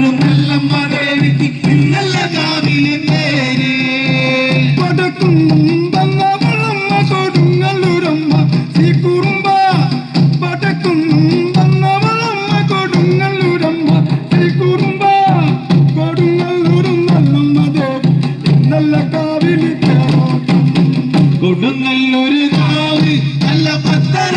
ഒരു നല്ല മകളെനിക്ക് കാവിലെ പേര് പടക്കുമ്പന്ന വളമ്മ കൊടുങ്ങല്ലൂരമ്മ ശ്രീ കുറുമ്പ പടക്കുമ്പന്ന വളമ്മ കൊടുങ്ങല്ലൂരമ്മ ശ്രീ കുറുമ്പ കൊടുങ്ങല്ലൂരും നല്ലമ്മ ദേവി നല്ല കാവിലെ കൊടുങ്ങല്ലൂർ കാവ് നല്ല പത്തര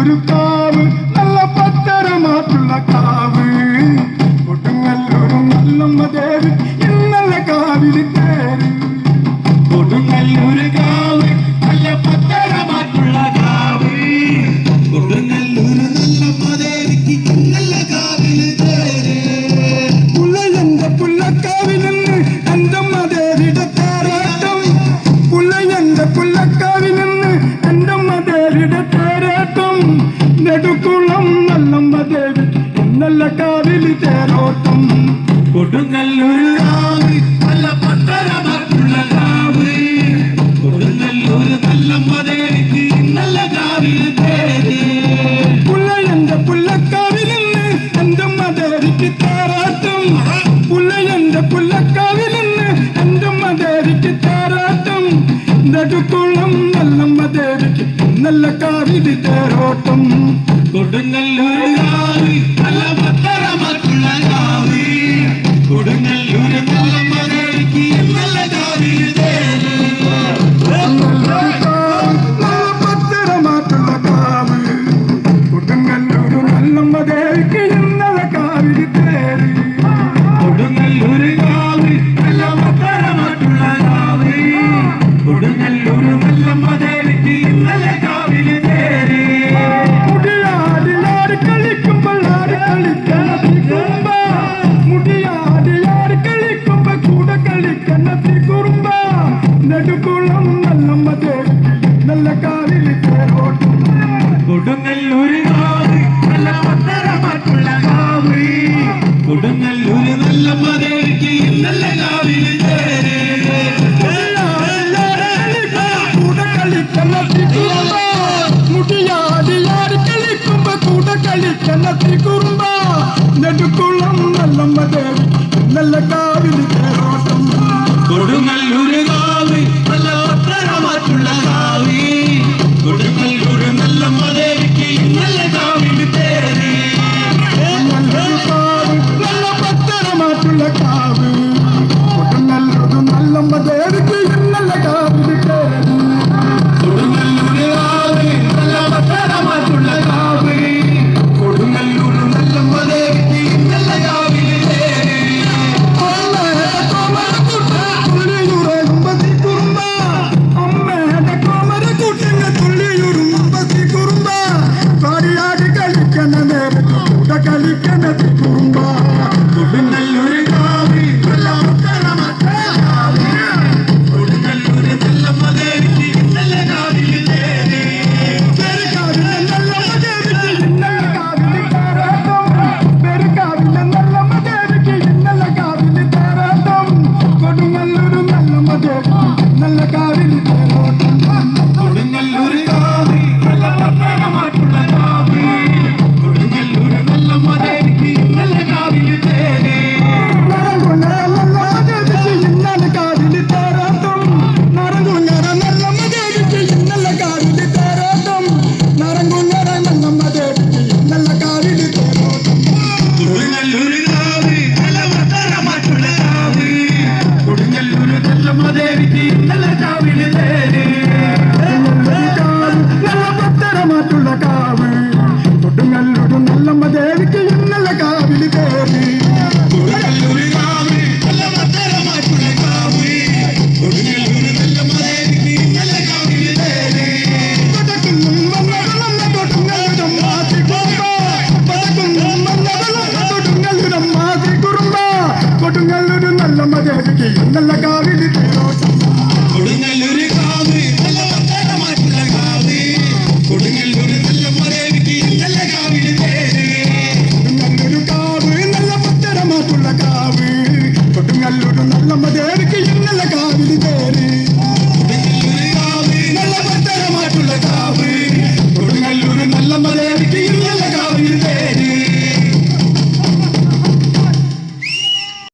ഒരു കാവ് നല്ല പത്തരമാറ്റുള്ള കാവ്. കൊടുങ്ങല്ലൂരും നല്ലമ്മ ദേവി ഇന്നലെ കാവിൽ പാലക്കാടിൽ തേരോട്ടം കൊടുങ്ങല്ലൊരു രാവ് നല്ല പത്തരമാക്കുള്ള രാവ് കൊടുങ്ങല്ലൊരു നല്ല മതേക്ക് നല്ല കാവിൽ പേര്. പുള്ള എന്റെ പുള്ളക്കാവിൽ നിന്ന് എന്റെ മതേക്ക് തേരാട്ടം. പുള്ള എന്റെ പുള്ളക്കാവിൽ നിന്ന് എന്റെ മതേക്ക് തേരാട്ടം. നെടുക്കുളം നല്ല മതേക്ക് നല്ല കാവിൽ തേരോട്ടം. കൊടുങ്ങല്ലൊരു രാവ് I'm കളിക്കണ കുറുമ്പ നെടുക്കുളം നല്ല ദേവിക്ക് നല്ല കാവിരി